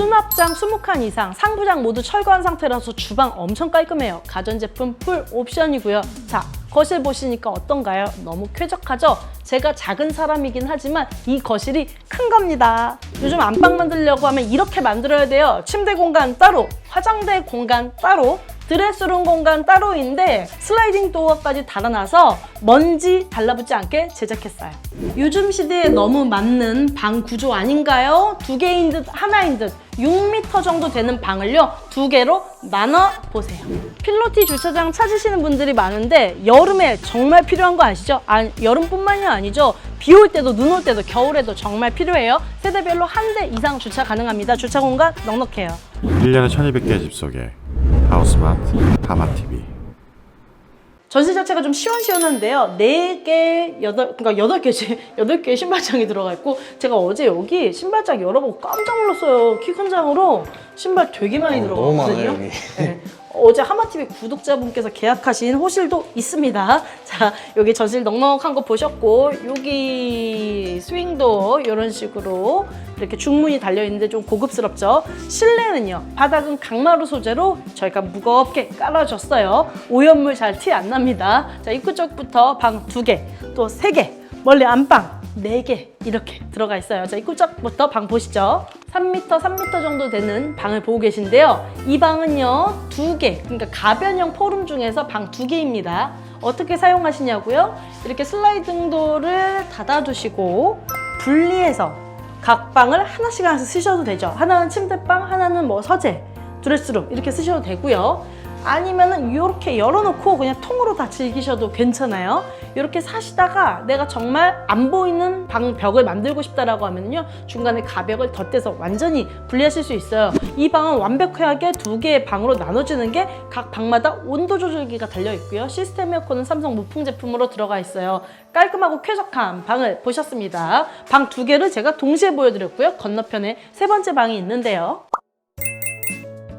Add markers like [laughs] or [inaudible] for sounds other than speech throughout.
수납장 20칸 이상, 상부장 모두 철거한 상태라서 주방 엄청 깔끔해요. 가전제품 풀 옵션이고요. 자, 거실 보시니까 어떤가요? 너무 쾌적하죠? 제가 작은 사람이긴 하지만 이 거실이 큰 겁니다. 요즘 안방 만들려고 하면 이렇게 만들어야 돼요. 침대 공간 따로, 화장대 공간 따로, 드레스룸 공간 따로인데 슬라이딩 도어까지 달아놔서 먼지 달라붙지 않게 제작했어요. 요즘 시대에 너무 맞는 방 구조 아닌가요? 두 개인 듯 하나인 듯 6m 정도 되는 방을요 두 개로 나눠 보세요. 필로티 주차장 찾으시는 분들이 많은데 여름에 정말 필요한 거 아시죠? 아, 여름뿐만이 아니죠. 비 올 때도 눈 올 때도 겨울에도 정말 필요해요. 세대별로 한 대 이상 주차 가능합니다. 주차 공간 넉넉해요. 1년에 1200개의 집 속에 하우스마트 하마TV 전시 자체가 좀 시원시원한데요. 네 개, 여덟, 그러니까 여덟 개지, [laughs] 여덟 개의 신발장이 들어가 있고, 제가 어제 여기 신발장 열어보고 깜짝 놀랐어요. 키 큰 장으로 신발 되게 많이 어, 들어가거든요. 너무 많아요, 여기. 네. [laughs] 어제 하마TV 구독자분께서 계약하신 호실도 있습니다. 자, 여기 전실 넉넉한 거 보셨고, 여기 스윙도 이런 식으로 이렇게 중문이 달려있는데 좀 고급스럽죠? 실내는요, 바닥은 강마루 소재로 저희가 무겁게 깔아줬어요. 오염물 잘 티 안 납니다. 자, 입구 쪽부터 방 두 개, 또 세 개, 멀리 안방 네 개 이렇게 들어가 있어요. 자, 입구 쪽부터 방 보시죠. 3m, 3m 정도 되는 방을 보고 계신데요. 이 방은요, 두 개, 그러니까 가변형 포룸 중에서 방 두 개입니다. 어떻게 사용하시냐고요? 이렇게 슬라이딩 도어를 닫아두시고 분리해서 각 방을 하나씩 하나씩 쓰셔도 되죠. 하나는 침대방, 하나는 뭐 서재, 드레스룸 이렇게 쓰셔도 되고요. 아니면은 이렇게 열어놓고 그냥 통으로 다 즐기셔도 괜찮아요. 이렇게 사시다가 내가 정말 안 보이는 방 벽을 만들고 싶다라고 하면요 중간에 가벽을 덧대서 완전히 분리하실 수 있어요. 이 방은 완벽하게 두 개의 방으로 나눠지는 게 각 방마다 온도 조절기가 달려 있고요. 시스템 에어컨은 삼성 무풍 제품으로 들어가 있어요. 깔끔하고 쾌적한 방을 보셨습니다. 방 두 개를 제가 동시에 보여드렸고요. 건너편에 세 번째 방이 있는데요.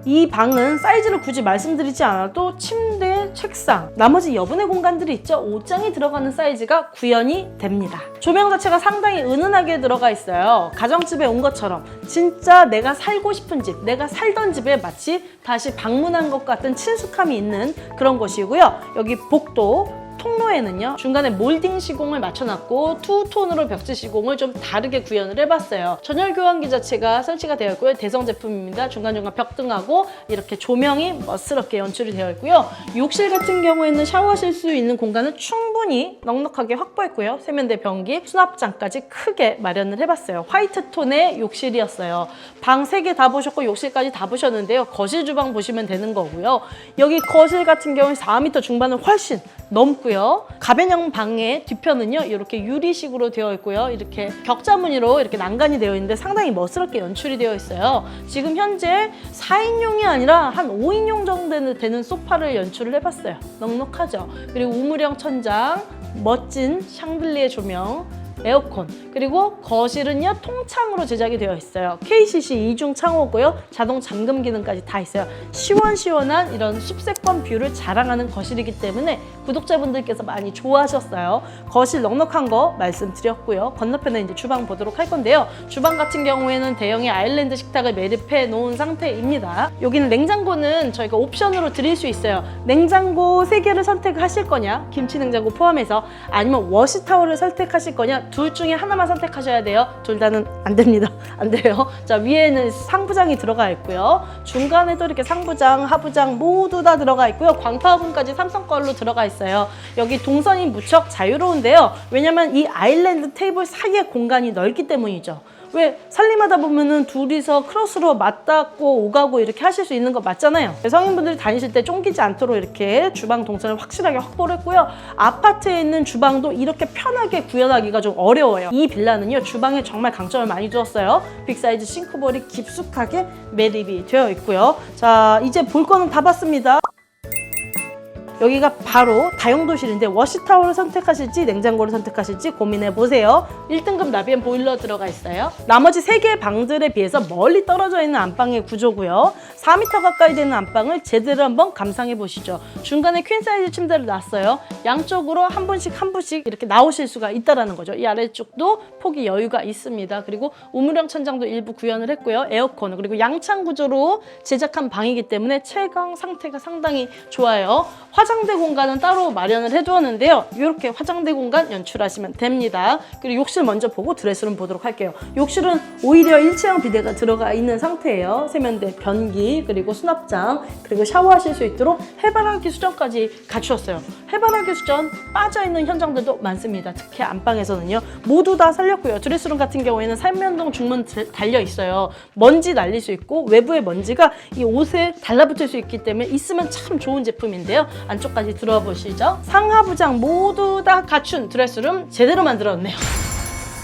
이 방은 사이즈를 굳이 말씀드리지 않아도 침대, 책상, 나머지 여분의 공간들이 있죠. 옷장이 들어가는 사이즈가 구현이 됩니다. 조명 자체가 상당히 은은하게 들어가 있어요. 가정집에 온 것처럼 진짜 내가 살고 싶은 집, 내가 살던 집에 마치 다시 방문한 것 같은 친숙함이 있는 그런 곳이고요. 여기 복도, 통로에는요 중간에 몰딩 시공을 맞춰놨고 투톤으로 벽지 시공을 좀 다르게 구현을 해봤어요. 전열 교환기 자체가 설치가 되어 있고요. 대성 제품입니다. 중간중간 벽등하고 이렇게 조명이 멋스럽게 연출이 되어 있고요. 욕실 같은 경우에는 샤워하실 수 있는 공간을 충분히 넉넉하게 확보했고요. 세면대 변기 수납장까지 크게 마련을 해봤어요. 화이트 톤의 욕실이었어요. 방세개다 보셨고 욕실까지 다 보셨는데요. 거실 주방 보시면 되는 거고요. 여기 거실 같은 경우는 4m 중반은 훨씬 넘고요. 가변형 방의 뒤편은요, 이렇게 유리식으로 되어 있고요. 이렇게 격자 무늬로 이렇게 난간이 되어 있는데 상당히 멋스럽게 연출이 되어 있어요. 지금 현재 4인용이 아니라 한 5인용 정도 되는 소파를 연출을 해봤어요. 넉넉하죠. 그리고 우물형 천장, 멋진 샹들리에 조명, 에어컨 그리고 거실은요 통창으로 제작이 되어 있어요. KCC 이중 창호고요. 자동 잠금 기능까지 다 있어요. 시원시원한 이런 숲세권 뷰를 자랑하는 거실이기 때문에 구독자분들께서 많이 좋아하셨어요. 거실 넉넉한 거 말씀드렸고요. 건너편에 이제 주방 보도록 할 건데요. 주방 같은 경우에는 대형의 아일랜드 식탁을 매립해 놓은 상태입니다. 여기는 냉장고는 저희가 옵션으로 드릴 수 있어요. 냉장고 세개를 선택하실 거냐? 김치 냉장고 포함해서 아니면 워시타월을 선택하실 거냐 둘 중에 하나만 선택하셔야 돼요. 둘 다는 안 됩니다. [laughs] 안 돼요. 자, 위에는 상부장이 들어가 있고요. 중간에도 이렇게 상부장, 하부장 모두 다 들어가 있고요. 광파오븐까지 삼성 걸로 들어가 있어요. 여기 동선이 무척 자유로운데요. 왜냐면 이 아일랜드 테이블 사이에 공간이 넓기 때문이죠. 왜 살림하다 보면은 둘이서 크로스로 맞닿고 오가고 이렇게 하실 수 있는 거 맞잖아요. 성인분들이 다니실 때 쫑기지 않도록 이렇게 주방 동선을 확실하게 확보를 했고요. 아파트에 있는 주방도 이렇게 편하게 구현하기가 좀 어려워요. 이 빌라는요 주방에 정말 강점을 많이 두었어요. 빅사이즈 싱크볼이 깊숙하게 매립이 되어 있고요. 자 이제 볼 거는 다 봤습니다. 여기가 바로 다용도실인데 워시타워를 선택하실지 냉장고를 선택하실지 고민해 보세요. 1등급 나비엔 보일러 들어가 있어요. 나머지 3개의 방들에 비해서 멀리 떨어져 있는 안방의 구조고요. 4m 가까이 되는 안방을 제대로 한번 감상해 보시죠. 중간에 퀸 사이즈 침대를 놨어요. 양쪽으로 한 분씩 한 분씩 이렇게 나오실 수가 있다라는 거죠. 이 아래쪽도 폭이 여유가 있습니다. 그리고 우물형 천장도 일부 구현을 했고요. 에어컨 그리고 양창 구조로 제작한 방이기 때문에 채광 상태가 상당히 좋아요. 화장 대 공간은 따로 마련을 해두었는데요. 이렇게 화장대 공간 연출하시면 됩니다. 그리고 욕실 먼저 보고 드레스룸 보도록 할게요. 욕실은 오히려 일체형 비대가 들어가 있는 상태예요. 세면대, 변기, 그리고 수납장, 그리고 샤워하실 수 있도록 해바라기 수전까지 갖추었어요. 해바라기 수전 빠져있는 현장들도 많습니다. 특히 안방에서는요. 모두 다 살렸고요. 드레스룸 같은 경우에는 살면동 중문 드- 달려 있어요. 먼지 날릴 수 있고 외부의 먼지가 이 옷에 달라붙을 수 있기 때문에 있으면 참 좋은 제품인데요. 안 쪽까지 들어와 보시죠. 상하부장 모두 다 갖춘 드레스룸 제대로 만들었네요.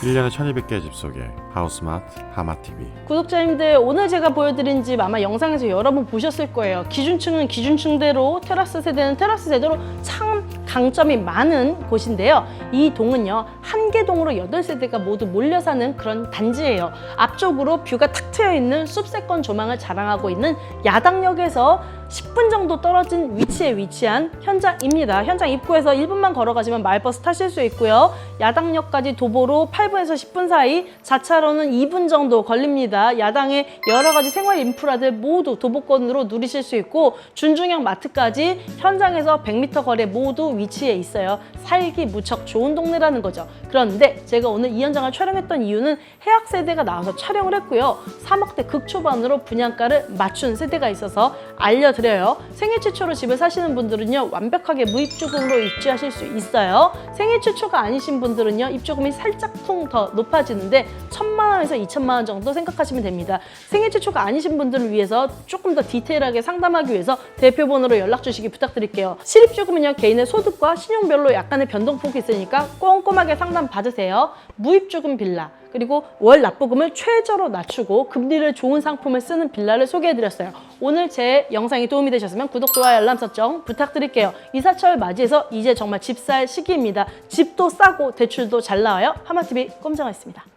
1년에 1200개의 집 속에 하우스마트 하마TV 구독자님들 오늘 제가 보여드린 집 아마 영상에서 여러 번 보셨을 거예요. 기준층은 기준층대로 테라스 세대는 테라스 세대로 참 강점이 많은 곳인데요. 이 동은요 한 개 동으로 8세대가 모두 몰려 사는 그런 단지예요. 앞쪽으로 뷰가 탁 트여 있는 숲세권 조망을 자랑하고 있는 야당역에서 10분 정도 떨어진 위치에 위치한 현장입니다. 현장 입구에서 1분만 걸어가시면 마을버스 타실 수 있고요. 야당역까지 도보로 8분에서 10분 사이, 자차로는 2분 정도 걸립니다. 야당의 여러 가지 생활 인프라들 모두 도보권으로 누리실 수 있고 준중형 마트까지 현장에서 100m 거리에 모두 위치해 있어요. 살기 무척 좋은 동네라는 거죠. 그런데 제가 오늘 이 현장을 촬영했던 이유는 해학 세대가 나와서 촬영을 했고요. 3억대 극초반으로 분양가를 맞춘 세대가 있어서 알려 드려요. 생애 최초로 집을 사시는 분들은요, 완벽하게 무입주금으로 입주하실 수 있어요. 생애 최초가 아니신 분들은요, 입주금이 살짝쿵 더 높아지는데 천만 원에서 이천만 원 정도 생각하시면 됩니다. 생애 최초가 아니신 분들을 위해서 조금 더 디테일하게 상담하기 위해서 대표번호로 연락 주시기 부탁드릴게요. 실입주금은요, 개인의 소득과 신용별로 약간의 변동폭이 있으니까 꼼꼼하게 상담 받으세요. 무입주금 빌라. 그리고 월 납부금을 최저로 낮추고 금리를 좋은 상품을 쓰는 빌라를 소개해드렸어요. 오늘 제 영상이 도움이 되셨으면 구독, 좋아요, 알람 설정 부탁드릴게요. 이사철 맞이해서 이제 정말 집 살 시기입니다. 집도 싸고 대출도 잘 나와요. 하마TV 꼼장하겠습니다.